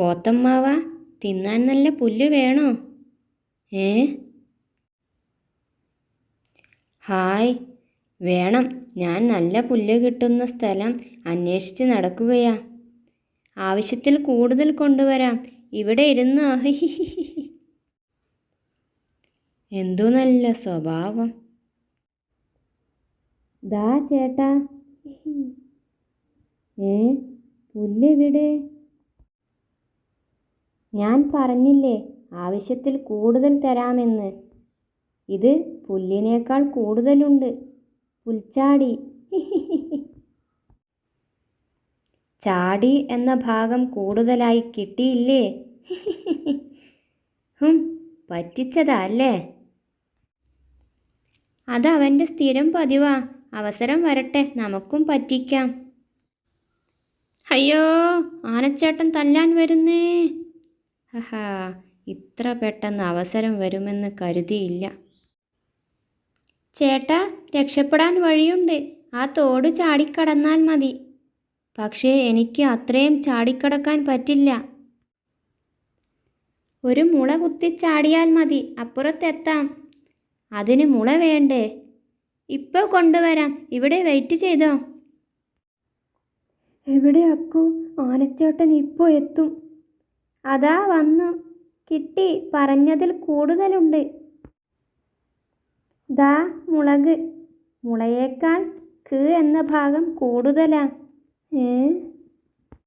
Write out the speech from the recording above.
പോത്തമ്മാവ തിന്നാൻ നല്ല പുല്ല് വേണോ? ഏ? ഹായ്. വേണം. ഞാൻ നല്ല പുല്ല് കിട്ടുന്ന സ്ഥലം അന്വേഷിച്ച് നടക്കുകയാ. ആവശ്യത്തിൽ കൂടുതൽ കൊണ്ടുവരാം. ഇവിടെ ഇരുന്ന്. എന്തു നല്ല സ്വഭാവം. ദാ ചേട്ടാ. ഏ? പുല്ലെവിടെ ഞാൻ പറഞ്ഞില്ലേ ആവശ്യത്തിൽ കൂടുതൽ തരാമെന്ന്. ഇത് പുല്ലിനേക്കാൾ കൂടുതലുണ്ട്. പുൽച്ചാടി. ചാടി എന്ന ഭാഗം കൂടുതലായി കിട്ടിയില്ലേ? ഹും പറ്റിച്ചതാ അല്ലേ? അതവന്റെ സ്ഥിരം പതിവാ. അവസരം വരട്ടെ നമുക്കും പറ്റിക്കാം. അയ്യോ ആനച്ചേട്ടൻ തല്ലാൻ വരുന്നേ. ഹഹാ ഇത്ര പെട്ടെന്ന് അവസരം വരുമെന്ന് കരുതിയില്ല. ചേട്ടാ രക്ഷപ്പെടാൻ വഴിയുണ്ട്. ആ തോട് ചാടിക്കടന്നാൽ മതി. പക്ഷേ എനിക്ക് അത്രയും ചാടിക്കടക്കാൻ പറ്റില്ല. ഒരു മുള കുത്തി ചാടിയാൽ മതി. അപ്പുറത്തെത്താം. അതിന് മുള വേണ്ടേ? ഇപ്പോൾ കൊണ്ടുവരാം. ഇവിടെ വെയിറ്റ് ചെയ്തോ. എവിടെ അക്കു? ആനച്ചേട്ടൻ ഇപ്പോൾ എത്തും. അതാ വന്നു. കിട്ടി. പറഞ്ഞതിൽ കൂടുതലുണ്ട്. ദാ മുളക്. മുളയേക്കാൾ ക് എന്ന ഭാഗം കൂടുതലാ. ഏ?